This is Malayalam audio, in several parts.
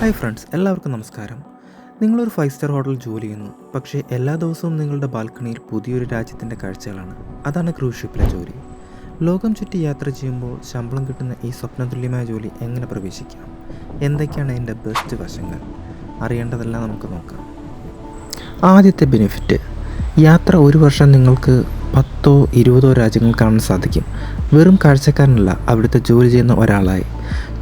ഹായ് ഫ്രണ്ട്സ് എല്ലാവർക്കും നമസ്കാരം. നിങ്ങളൊരു ഫൈവ് സ്റ്റാർ ഹോട്ടൽ ജോലി ചെയ്യുന്നു പക്ഷേ എല്ലാ ദിവസവും നിങ്ങളുടെ ബാൽക്കണിയിൽ പുതിയൊരു രാജ്യത്തിന്റെ കാഴ്ചകളാണ്. അതാണ് ക്രൂസ് ഷിപ്പിലെ ജോലി. ലോകം ചുറ്റി യാത്ര ചെയ്യുമ്പോൾ ശമ്പളം കിട്ടുന്ന ഈ സ്വപ്നതുല്യമായ ജോലി എങ്ങനെ പ്രവേശിക്കാം? എന്തൊക്കെയാണ് അതിന്റെ ബെസ്റ്റ് വശങ്ങൾ? അറിയേണ്ടതെല്ലാം നമുക്ക് നോക്കാം. ആദ്യത്തെ ബെനിഫിറ്റ് യാത്ര ഒരു വർഷം നിങ്ങൾക്ക് പത്തോ ഇരുപതോ രാജ്യങ്ങൾ കാണാൻ സാധിക്കും. വെറും കാഴ്ചക്കാരനല്ല അവിടുത്തെ ജോലി ചെയ്യുന്ന ഒരാളായി.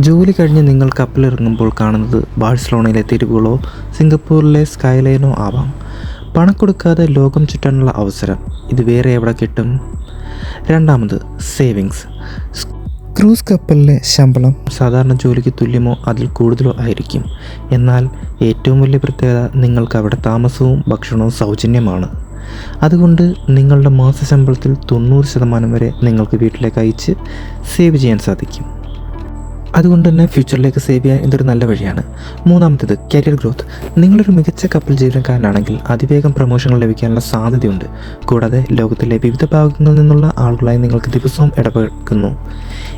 ജോലി കഴിഞ്ഞ് നിങ്ങൾ കപ്പലിറങ്ങുമ്പോൾ കാണുന്നത് ബാഴ്സലോണയിലെ തെരുവുകളോ സിംഗപ്പൂരിലെ സ്കൈലൈനോ ആവാം. പണം കൊടുക്കാതെ ലോകം ചുറ്റാനുള്ള അവസരം ഇത് വേറെ എവിടെ കിട്ടും? രണ്ടാമത് സേവിങ്സ്. ക്രൂസ് കപ്പലിലെ ശമ്പളം സാധാരണ ജോലിക്ക് തുല്യമോ അതിൽ കൂടുതലോ ആയിരിക്കും. എന്നാൽ ഏറ്റവും വലിയ പ്രത്യേകത നിങ്ങൾക്ക് അവിടെ താമസവും ഭക്ഷണവും സൗജന്യമാണ്. അതുകൊണ്ട് നിങ്ങളുടെ മാസശമ്പളത്തിൽ തൊണ്ണൂറ് ശതമാനം വരെ നിങ്ങൾക്ക് വീട്ടിലേക്ക് അയച്ച് സേവ് ചെയ്യാൻ സാധിക്കും. അതുകൊണ്ട് തന്നെ ഫ്യൂച്ചറിലേക്ക് സേവ് ചെയ്യാൻ ഇതൊരു നല്ല വഴിയാണ്. മൂന്നാമത്തേത് കരിയർ ഗ്രോത്ത്. നിങ്ങളൊരു മികച്ച കപ്പൽ ജീവനക്കാരനാണെങ്കിൽ അതിവേഗം പ്രൊമോഷനുകൾ ലഭിക്കാനുള്ള സാധ്യതയുണ്ട്. കൂടാതെ ലോകത്തിലെ വിവിധ ഭാഗങ്ങളിൽ നിന്നുള്ള ആളുകളായി നിങ്ങൾക്ക് ദിവസവും ഇടപെടുന്നു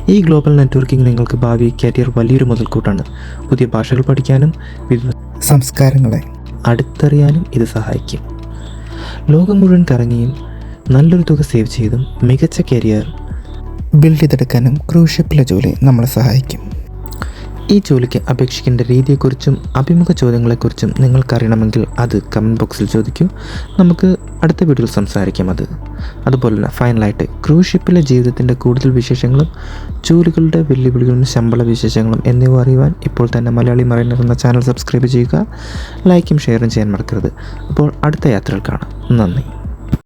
ഈ ഗ്ലോബൽ നെറ്റ്വർക്കിംഗ് നിങ്ങൾക്ക് ഭാവി കരിയർ വലിയൊരു മുതൽക്കൂട്ടാണ്. പുതിയ ഭാഷകൾ പഠിക്കാനും വിവിധ സംസ്കാരങ്ങളെ അടുത്തറിയാനും ഇത് സഹായിക്കും. ലോകം മുഴുവൻ കറങ്ങിയും നല്ലൊരു തുക സേവ് ചെയ്തും മികച്ച കരിയർ ബിൽഡ് ചെയ്തെടുക്കാനും ക്രൂഷിപ്പിലെ ജോലി നമ്മളെ സഹായിക്കും. ഈ ജോലിക്ക് അപേക്ഷിക്കേണ്ട രീതിയെക്കുറിച്ചും അഭിമുഖ ചോദ്യങ്ങളെക്കുറിച്ചും നിങ്ങൾക്കറിയണമെങ്കിൽ അത് കമന്റ് ബോക്സിൽ ചോദിക്കൂ. നമുക്ക് അടുത്ത വീഡിയോയിൽ സംസാരിക്കാം അത്. അതുപോലെ തന്നെ ഫൈനലായിട്ട് ക്രൂസ് ഷിപ്പിലെ ജീവിതത്തിന്റെ കൂടുതൽ വിശേഷങ്ങളും ജോലികളുടെ വെല്ലുവിളികളും ശമ്പള വിശേഷങ്ങളും എന്നിവ അറിയുവാൻ ഇപ്പോൾ തന്നെ മലയാളി മറൈനർ എന്ന ചാനൽ സബ്സ്ക്രൈബ് ചെയ്യുക ലൈക്കും ഷെയറും ചെയ്യാൻ മറക്കരുത്. അപ്പോൾ അടുത്ത യാത്രകൾ കാണാം. നന്ദി.